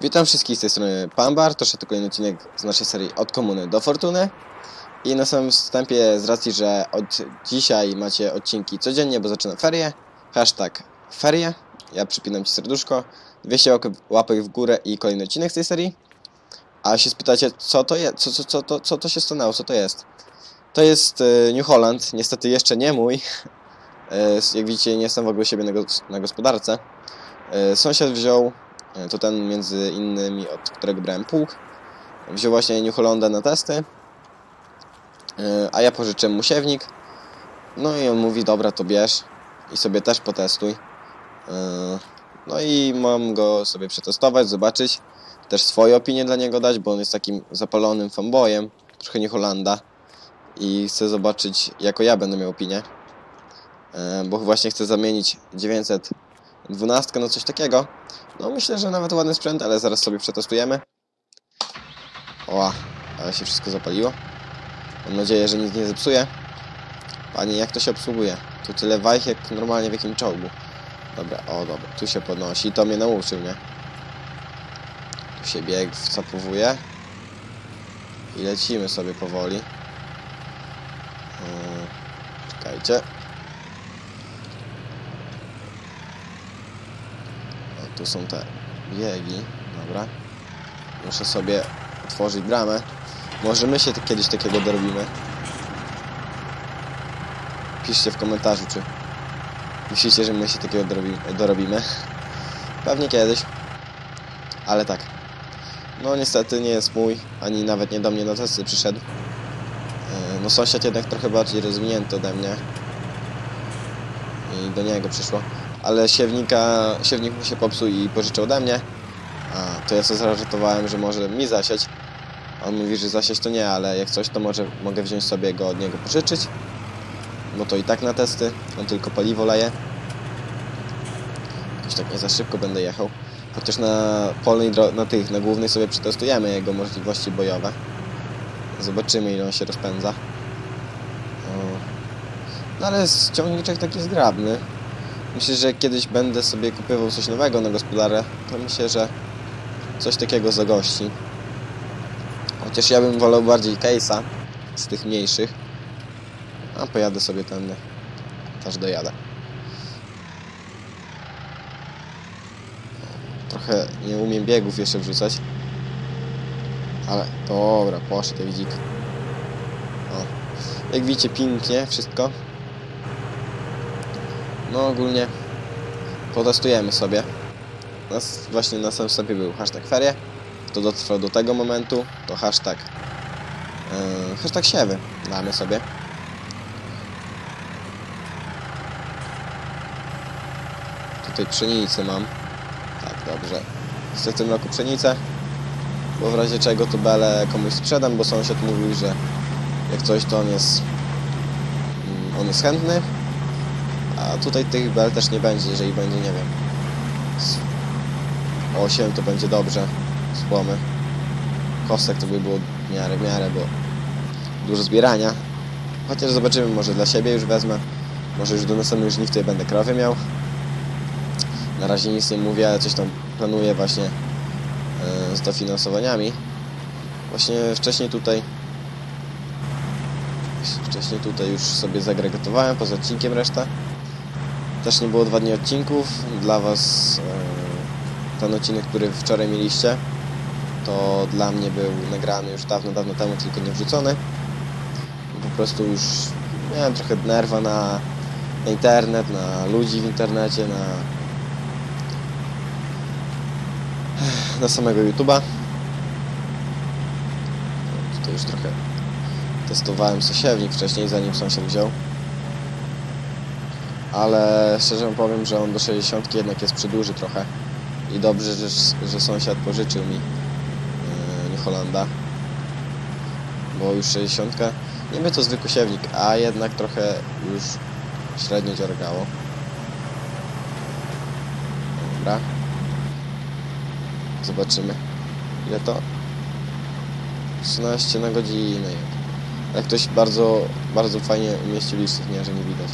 Witam wszystkich z tej strony Pambar, to jeszcze kolejny odcinek z naszej serii Od Komuny do Fortuny. I na samym wstępie, z racji, że od dzisiaj macie odcinki codziennie, bo zaczynam ferie, hashtag ferie, ja przypinam Ci serduszko, 200 łapek- w górę i kolejny odcinek z tej serii. A się spytacie, co to jest, co, co, co, to, co to się stanęło, co to jest? To jest e, New Holland, niestety jeszcze nie mój. E, Jak widzicie, nie jestem w ogóle siebie na, na gospodarce. E, Sąsiad wziął To ten między innymi, od którego brałem pług. Wziął właśnie New Hollanda na testy. E, A ja pożyczyłem mu siewnik. No i on mówi, dobra, to bierz i sobie też potestuj. E, No i mam go sobie przetestować, zobaczyć. Też swoje opinie dla niego dać, bo on jest takim zapalonym fanboyem, trochę New Hollanda. I chcę zobaczyć, jaką ja będę miał opinię. E, Bo właśnie chcę zamienić 912 na coś takiego. No myślę, że nawet ładny sprzęt, ale zaraz sobie przetestujemy. Oła, ale się wszystko zapaliło. Mam nadzieję, że nic nie zepsuje. Panie, jak to się obsługuje? Tu tyle wajch jak normalnie w jakim czołgu. Dobra, o dobra, tu się podnosi, to mnie nauczył, nie? Tu się bieg wcapowuje. I lecimy sobie powoli. Yy, czekajcie. Tu są te biegi. Dobra. Muszę sobie otworzyć bramę. Może my się kiedyś takiego dorobimy. Piszcie w komentarzu, czy myślicie, że my się takiego dorobi, dorobimy. Pewnie kiedyś. Ale tak. No niestety nie jest mój, ani nawet nie do mnie na testy przyszedł. E, No sąsiad jednak trochę bardziej rozwinięty ode mnie. I do niego przyszło ale siewnika, siewnik mu się popsuł i pożyczył ode mnie. A, to ja sobie zażartowałem, że może mi zasiać. On mówi, że zasiać to nie, ale jak coś, to może mogę wziąć sobie go od niego pożyczyć. Bo to i tak na testy, on tylko paliwo leje. Jakoś tak nie za szybko będę jechał. Chociaż na polnej, na tych, na głównej sobie przetestujemy jego możliwości bojowe. Zobaczymy ile on się rozpędza. No ale ciągniczek taki zgrabny. Myślę, że kiedyś będę sobie kupował coś nowego na gospodarę, to myślę, że coś takiego zagości. Chociaż ja bym wolał bardziej case'a z tych mniejszych. A pojadę sobie tędy. Też dojadę. Trochę nie umiem biegów jeszcze wrzucać. Ale dobra, poszedł jak. O. Jak widzicie pięknie wszystko. No ogólnie potestujemy sobie. Nas właśnie na samym wstępie był hashtag ferie. Kto dotrwał do tego momentu, to hashtag yy, hashtag siewy damy sobie. Tutaj pszenicę mam. Tak, dobrze. Chcę w tym roku pszenicę. Bo w razie czego to belę komuś sprzedam, bo sąsiad mówił, że jak coś to on jest mm, on jest chętny. A tutaj tych bel też nie będzie, jeżeli będzie, nie wiem, z 8 to będzie dobrze, słomy. Kostek to by było w miarę, w miarę, bo dużo zbierania. Chociaż zobaczymy, może dla siebie już wezmę. Może już do następnej żniwty będę krowy miał. Na razie nic nie mówię, ale coś tam planuję właśnie e, z dofinansowaniami. Właśnie wcześniej tutaj wcześniej tutaj już sobie zagregatowałem poza odcinkiem resztę. Też nie było dwa dni odcinków. Dla Was e, ten odcinek, który wczoraj mieliście, to dla mnie był nagrany już dawno, dawno temu, tylko nie wrzucony. Po prostu już miałem trochę nerwa na, internet, na ludzi w internecie, na, na samego YouTube'a. Tutaj już trochę testowałem sosiewnik wcześniej, zanim sąsiad wziął ale szczerze powiem, że on do 60 jednak jest przyduży trochę. I dobrze, że, że sąsiad pożyczył mi yy, New Hollanda bo już 60 niby to zwykły siewnik, a jednak trochę już średnio dziargało dobra. Zobaczymy ile to? 13 na godzinę. Jak ktoś bardzo, bardzo fajnie umieścił listę, nie, że nie widać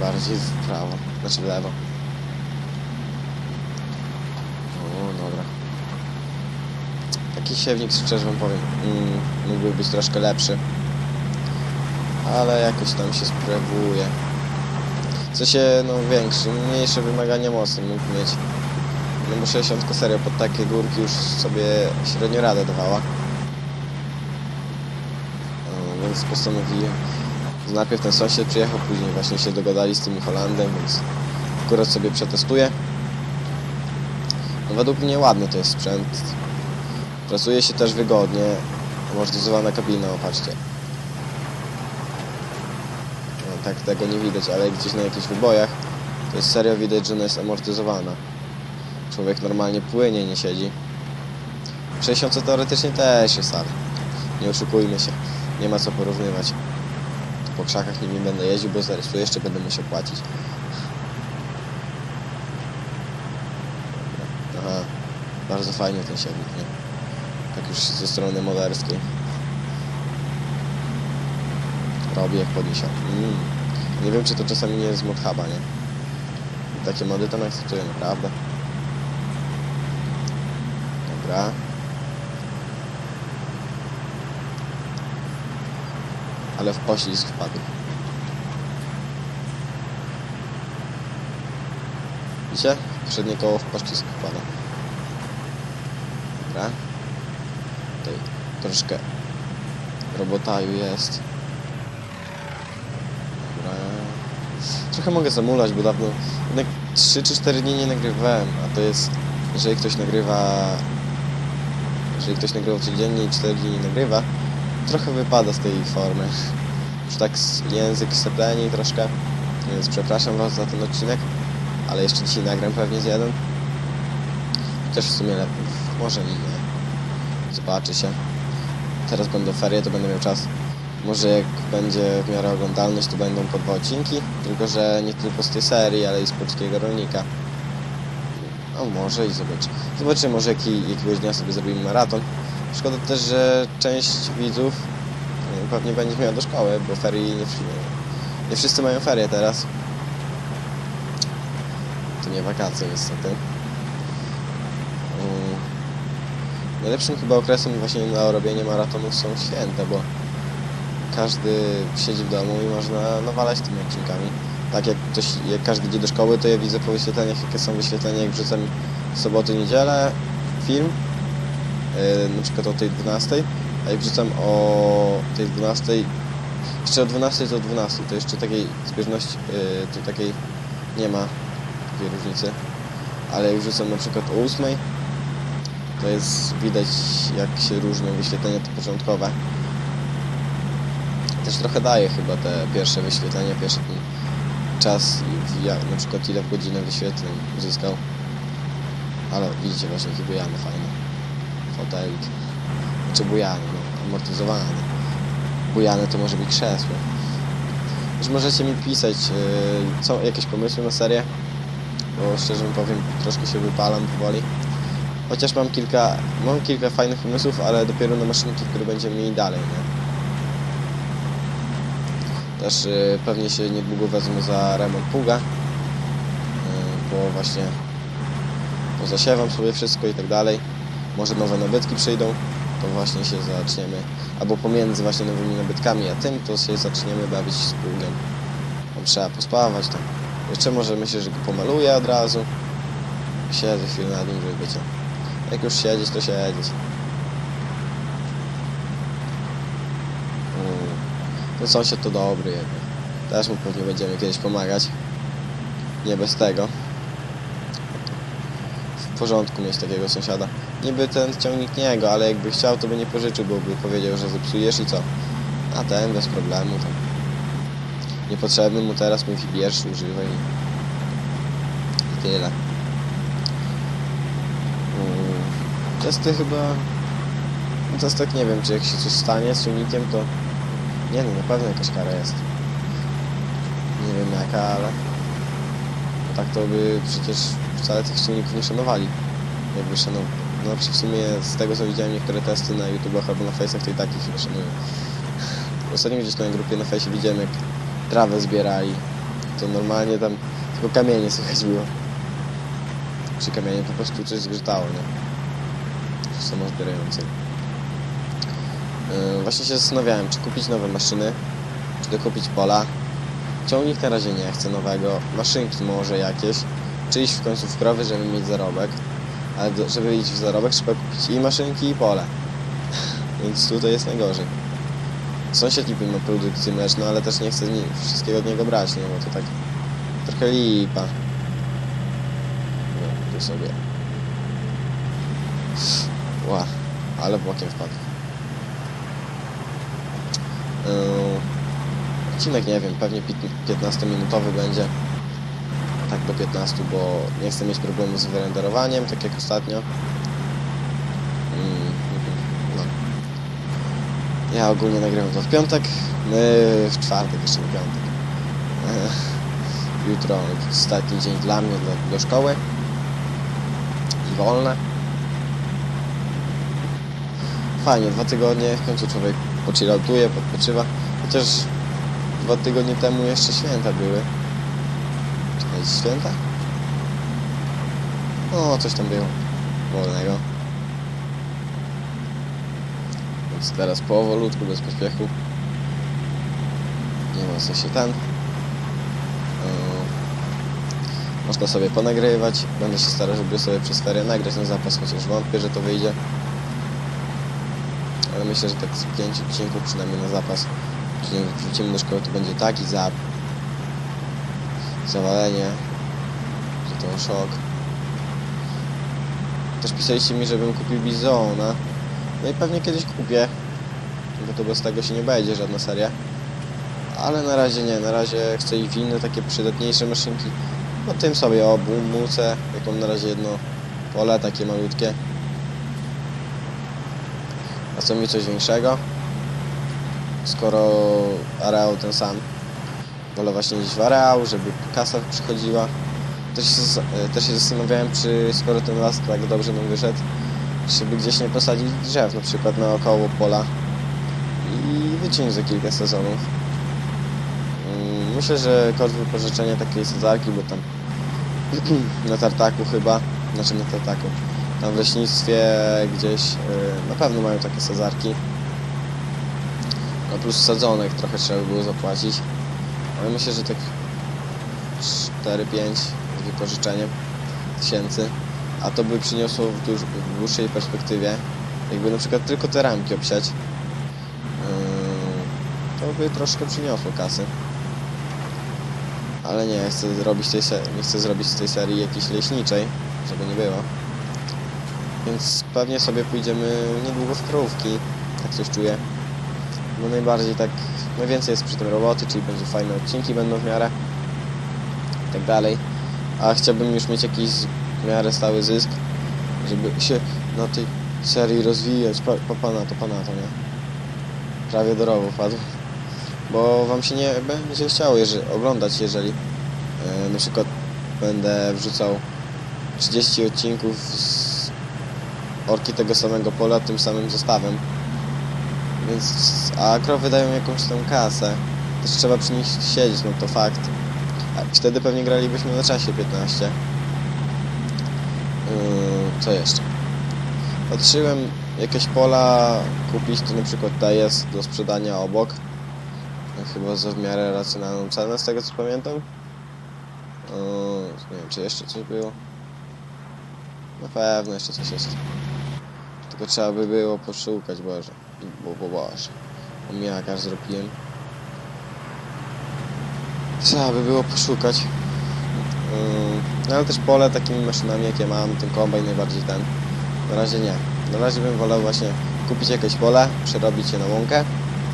bardziej w prawo, znaczy w lewo. O, dobra. Taki siewnik, szczerze wam powiem, mm, mógłby być troszkę lepszy. Ale jakoś tam się sprawuje. Co się, no większy, mniejsze wymagania mocy mógł mieć. No bo 60 serio pod takie górki już sobie średnio radę dawała. No, więc postanowiłem Najpierw ten sąsiad przyjechał, później właśnie się dogadali z tym Holandem, więc akurat sobie przetestuję. No, według mnie ładny to jest sprzęt. Pracuje się też wygodnie. Amortyzowana kabina, opatrzcie. No, tak tego nie widać, ale gdzieś na jakichś wybojach to jest serio widać, że ona jest amortyzowana. Człowiek normalnie płynie, nie siedzi. W 60 teoretycznie też jest, ale nie oszukujmy się. Nie ma co porównywać. Po krzakach nimi będę jeździł, bo zarysuję, jeszcze będę musiał płacić. Aha, bardzo fajnie ten siewnik, nie? Tak już ze strony moderskiej. Robi jak podniesia. Mm. Nie wiem, czy to czasami nie jest z nie? Takie mody tam akceptuję, naprawdę. Dobra. Ale w poślizg wpadł. Widzicie? Przednie koło w poślizg wpada. Dobra. Tutaj troszkę robotaju jest. Dobra. Trochę mogę zamulać, bo dawno, jednak 3 czy 4 dni nie nagrywałem, a to jest, jeżeli ktoś nagrywa, jeżeli ktoś nagrywa codziennie i 4 dni nie nagrywa, trochę wypada z tej formy. Już tak język sepleni troszkę, więc przepraszam was za ten odcinek, ale jeszcze dzisiaj nagram pewnie z jeden. Też w sumie lepiej, może nie. Zobaczy się. Teraz będą ferie, to będę miał czas. Może jak będzie w miarę oglądalność, to będą po dwa odcinki. Tylko, że nie tylko z tej serii, ale i z polskiego rolnika. A może i zobacz. Zobaczymy, może jaki, jakiegoś dnia sobie zrobimy maraton. Szkoda też, że część widzów e, pewnie będzie miała do szkoły, bo ferii nie, nie wszyscy mają ferie teraz. To nie wakacje niestety. Mm. Najlepszym chyba okresem właśnie na robienie maratonów są święta, bo każdy siedzi w domu i można nawalać tymi odcinkami. Tak jak, ktoś, jak każdy idzie do szkoły, to ja widzę po wyświetleniach, jakie są wyświetlenia, jak wrzucam soboty, niedzielę film, na przykład o tej 12, a jak wrzucam o tej 12, jeszcze o 12 to o 12, to jeszcze takiej zbieżności, yy, to takiej nie ma takiej różnicy, ale jak wrzucam na przykład o 8, to jest widać jak się różnią wyświetlenia te początkowe. Też trochę daje chyba te pierwsze wyświetlenia, pierwszy ten czas na przykład ile w godzinę wyświetleń uzyskał. Ale widzicie właśnie jakie bujany Fotelik. Znaczy bujany, no, amortyzowany. Bujany to może być krzesło. Już możecie mi pisać, yy, co, jakieś pomysły na serię, bo szczerze powiem, troszkę się wypalam powoli. Chociaż mam kilka, mam kilka fajnych pomysłów, ale dopiero na maszynki, które będziemy mieli dalej, nie? Też y, pewnie się niedługo wezmę za remont pługa, y, bo właśnie pozasiewam sobie wszystko i tak dalej. Może nowe nabytki przyjdą, to właśnie się zaczniemy, albo pomiędzy właśnie nowymi nabytkami a tym, to się zaczniemy bawić z pługiem. Tam trzeba pospawać tam. Jeszcze może myślę, że go pomaluję od razu. Siedzę chwilę nad nim, żeby wiecie. Jak już siedzieć, to siedzieć. Mm. Ten sąsiad to dobry jednak. Też mu pewnie będziemy kiedyś pomagać. Nie bez tego. Porządku mieć takiego sąsiada. Niby ten ciągnik nie jego, ale jakby chciał, to by nie pożyczył, bo by powiedział, że zepsujesz i co? A ten bez problemu tam. Niepotrzebny mu teraz mówi bierz, używaj i, tyle. Mm. Testy chyba... Teraz tak nie wiem, czy jak się coś stanie z silnikiem, to... Nie no, na pewno jakaś kara jest. Nie wiem jaka, ale... Tak to by przecież wcale tych silników nie szanowali. Jakby. No w sumie z tego co widziałem niektóre testy na YouTubach albo na Face'ach, to i tak ich nie szanują. Ostatnio gdzieś na grupie na Face'ie widziałem jak trawę zbierali. To normalnie tam tylko kamienie słychać było. Przy kamieniu po prostu coś zgrzytało, nie? samozbierającej. Yy, właśnie się zastanawiałem, czy kupić nowe maszyny, czy dokupić pola. Ciągnik na razie nie chcę nowego, maszynki może jakieś, czy iść w końcu w krowy, żeby mieć zarobek. Ale żeby iść w zarobek trzeba kupić i maszynki i pole. Więc tutaj jest najgorzej. Sąsiad niby ma produkcję mleczną, ale też nie chcę ni- wszystkiego od niego brać, nie? Bo to tak trochę lipa. No, tu sobie. Ła, ale bokiem wpadł. Yy, odcinek nie wiem, pewnie 15-minutowy będzie. Tak do 15, bo nie chcę mieć problemu z wyrenderowaniem, tak jak ostatnio. Mm, No. Ja ogólnie nagrywam to w piątek, my w czwartek, jeszcze nie piątek. E, Jutro ostatni dzień dla mnie, do, do szkoły. I wolne. Fajnie, dwa tygodnie, w końcu człowiek pochilloutuje, podpoczywa. Chociaż dwa tygodnie temu jeszcze święta były. Czekajcie, święta? No, coś tam było wolnego. Więc teraz powolutku, bez pośpiechu. Nie ma co się ten. Yy, Można sobie ponagrywać. Będę się starał, żeby sobie przez ferie nagrać na zapas, chociaż wątpię, że to wyjdzie. Ale myślę, że tak z 5 odcinków przynajmniej na zapas. Jeżeli wrócimy do szkoły, to będzie taki zap. Zawalenie. Że to szok. Też pisaliście mi, żebym kupił Bizona. No i pewnie kiedyś kupię. Bo to bez tego się nie będzie żadna seria. Ale na razie nie, na razie chcę i w inne takie przydatniejsze maszynki. No tym sobie obu mucę, jak mam na razie jedno pole takie malutkie. A co mi coś większego? Skoro areał ten sam. Właśnie iść w areał, żeby kasa przychodziła. Też się, e, też się zastanawiałem, czy skoro ten las tak dobrze nam wyszedł, żeby gdzieś nie posadzić drzew, na przykład naokoło pola i wyciąć za kilka sezonów. Mm, Myślę, że koszt wypożyczenia takiej sadzarki, bo tam na tartaku chyba, znaczy na tartaku, tam w leśnictwie gdzieś y, na pewno mają takie sadzarki. No plus sadzonek trochę trzeba by było zapłacić, ale myślę, że tak 4-5 z wypożyczeniem tysięcy, a to by przyniosło w, duż, w dłuższej perspektywie, jakby na przykład tylko te ramki obsiać, yy, to by troszkę przyniosło kasy. Ale nie, chcę zrobić tej nie chcę zrobić z tej serii jakiejś leśniczej, żeby nie było. Więc pewnie sobie pójdziemy niedługo w krówki, tak coś czuję. No najbardziej tak, najwięcej jest przy tym roboty, czyli będzie fajne odcinki będą w miarę i tak dalej. A chciałbym już mieć jakiś w miarę stały zysk, żeby się na tej serii rozwijać. Pa, pa, pana to, pana to, nie? Prawie do rowu padł. Bo wam się nie będzie chciało jeżeli, oglądać, jeżeli e, na przykład będę wrzucał 30 odcinków z orki tego samego pola tym samym zestawem. Więc, a krowy dają jakąś tam kasę. Też trzeba przy nich siedzieć, no to fakt. A wtedy pewnie gralibyśmy na czasie 15. Yy, co jeszcze? Patrzyłem jakieś pola kupić, to na przykład ta jest do sprzedania obok. Chyba za w miarę racjonalną cenę, z tego co pamiętam. Yy, nie wiem, czy jeszcze coś było. Na pewno jeszcze coś jest. Tylko trzeba by było poszukać, Boże. Bo, bo Boże. Omijaka zrobiłem. Trzeba by było poszukać. Yy, ale też pole takimi maszynami jakie mam, ten kombajn najbardziej ten. Na razie nie. Na razie bym wolał właśnie kupić jakieś pole, przerobić je na łąkę,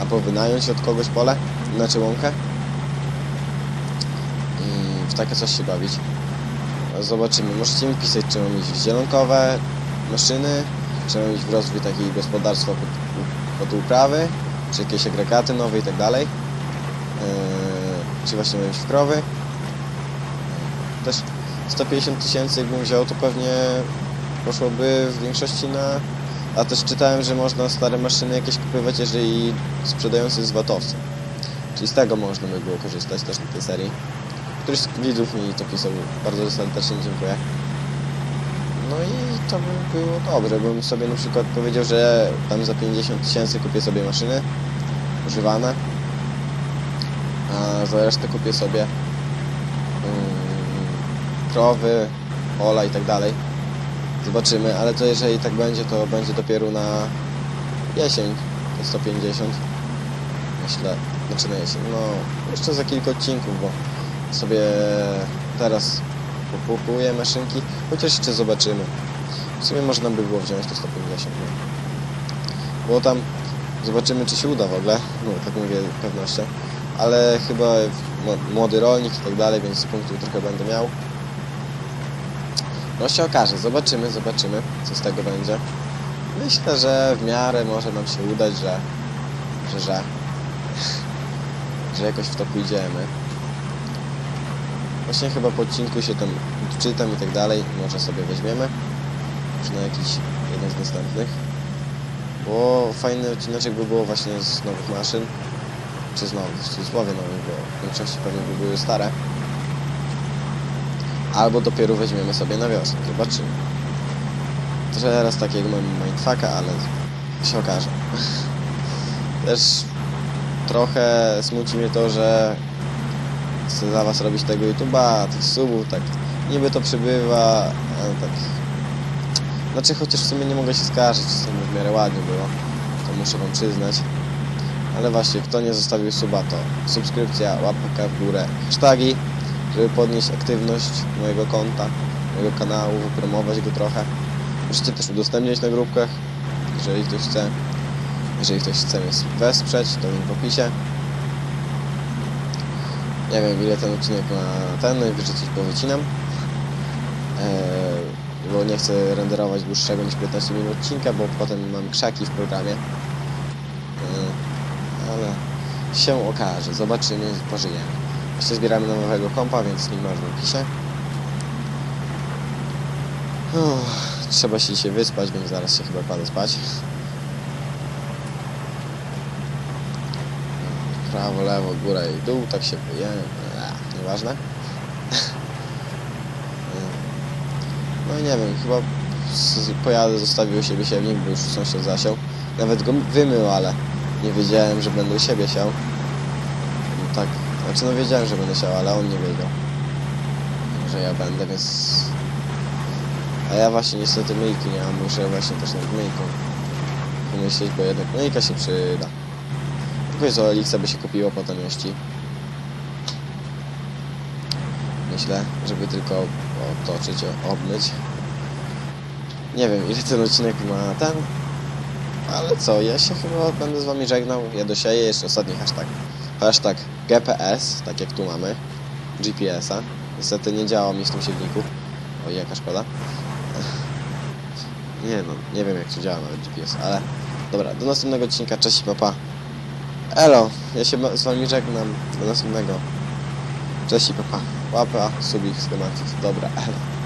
albo wynająć od kogoś pole, znaczy łąkę. I w takie coś się bawić. Zobaczymy. Możecie mi pisać, czy mam iść zielonkowe maszyny, czy mam iść w rozwój takiego gospodarstwa pod, pod uprawy, czy jakieś agregaty nowe i tak dalej. Yy, czy właśnie mam iść w krowy. Też 150 tysięcy jakbym wziął, to pewnie poszłoby w większości na... A też czytałem, że można stare maszyny jakieś kupywać, jeżeli sprzedający z watowcem. Czyli z tego można by było korzystać też na tej serii. Któryś z widzów mi to pisał. Bardzo serdecznie dziękuję. No i to by było dobre, bym sobie na przykład powiedział, że tam za 50 tysięcy kupię sobie maszyny używane, a za resztę kupię sobie mm, krowy, pola i tak dalej. Zobaczymy, ale to jeżeli tak będzie, to będzie dopiero na jesień, te 150. Myślę, znaczy na jesień, no jeszcze za kilka odcinków, bo sobie teraz kupuję maszynki, chociaż jeszcze zobaczymy. W sumie można by było wziąć te 150, no. Bo tam zobaczymy, czy się uda w ogóle, no tak mówię z pewnością. Ale chyba młody rolnik i tak dalej, więc punktów trochę będę miał. No się okaże, zobaczymy, zobaczymy, co z tego będzie. Myślę, że w miarę może nam się udać, że, że, że, że jakoś w to pójdziemy. Właśnie chyba po odcinku się tam czytam i tak dalej, może sobie weźmiemy. Już na jakiś jeden z następnych. Bo fajny odcineczek by było właśnie z nowych maszyn. Czy z nowych, w cudzysłowie nowych, bo w większości pewnie by były stare. Albo dopiero weźmiemy sobie na wiosnę, zobaczymy. Teraz takiego mam mindfucka, ale się okaże. Też trochę smuci mnie to, że chcę za was robić tego YouTube'a, tych subów, tak niby to przybywa, ale tak... Znaczy chociaż w sumie nie mogę się skarżyć, w sumie w miarę ładnie było, to muszę wam przyznać. Ale właśnie, kto nie zostawił suba, to subskrypcja, łapka w górę, hashtagi, żeby podnieść aktywność mojego konta, mojego kanału, wypromować go trochę. Możecie też udostępniać na grupkach, jeżeli ktoś chce. Jeżeli ktoś chce mnie wesprzeć, to link w opisie. Nie wiem ile ten odcinek ma ten, najwyżej coś powycinam. Eee, bo nie chcę renderować dłuższego niż 15 minut odcinka, bo potem mam krzaki w programie. Eee, ale się okaże, zobaczymy, pożyjemy. Jeszcze zbieramy nowego kompa, więc link masz w opisie. Uff, trzeba się dzisiaj wyspać, więc zaraz się chyba kładę spać. Prawo, lewo, góra i dół, tak się. Eee, Nieważne. No nie wiem, chyba pojadę, zostawił siebie siewnik, bo już sąsiad zasiał. Nawet go wymył, ale nie wiedziałem, że będę u siebie siał. No tak, znaczy no wiedziałem, że będę siał, ale on nie wiedział, że ja będę, więc... A ja właśnie niestety myjki nie mam, muszę właśnie też nad myjką pomyśleć, bo jednak myjka się przyda. Tylko z Elixa by się kupiło potem jeści. Myślę, żeby tylko otoczyć, obmyć. Nie wiem, ile ten odcinek ma ten. Ale co, ja się chyba będę z wami żegnał. Ja dosieję jeszcze ostatni hashtag. Hashtag GPS, tak jak tu mamy. GPS-a. Niestety nie działa mi w tym siewniku. Oj, jaka szkoda. Nie no, nie wiem jak to działa nawet GPS, ale... Dobra, do następnego odcinka, cześć papa. Elo, ja się z wami żegnam. Do następnego. Cześć i papa. Łapa, subik, schematyk. Dobra, elo.